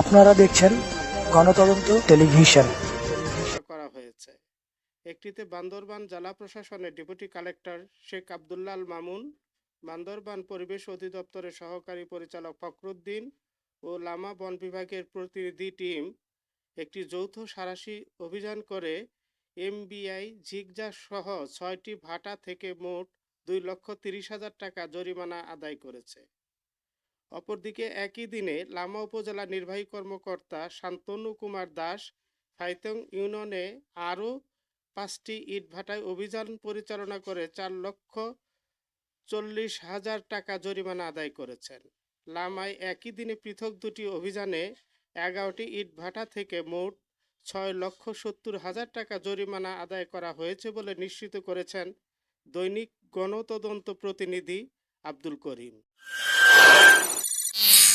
আপনারা দেখছেন গণতদন্ত টেলিভিশন। করা হয়েছে। একটিতে বান্দরবান জেলা প্রশাসনের ডেপুটি কালেক্টর শেখ আবদুল্লাহ মামুন, বান্দরবান পরিবেশ অধিদপ্তরের সহকারী পরিচালক ফখরুদ্দিন ও লামা বন বিভাগের প্রতিনিধি টিম একটি যৌথ সারাশি অভিযান করে এমবিআই ঝিকঝাক সহ ছয়টি ভাটা থেকে মোট দুই লক্ষ তিরিশ হাজার টাকা জরিমানা আদায় করেছে। অপরদিকে একই দিনে লামা উপজেলা নির্বাহী কর্মকর্তা শান্তনু কুমার দাস ফাইতং ইউনিয়নে আরও পাঁচটি ইটভাটায় অভিযান পরিচালনা করে চার লক্ষ চল্লিশ হাজার টাকা জরিমানা আদায় করেছেন। লামায় একই দিনে পৃথক দুটি অভিযানে এগারোটি ইটভাটা থেকে মোট ছয় লক্ষ সত্তর হাজার টাকা জরিমানা আদায় করা হয়েছে বলে নিশ্চিত করেছেন দৈনিক গণতদন্ত প্রতিনিধি আব্দুল করিম। you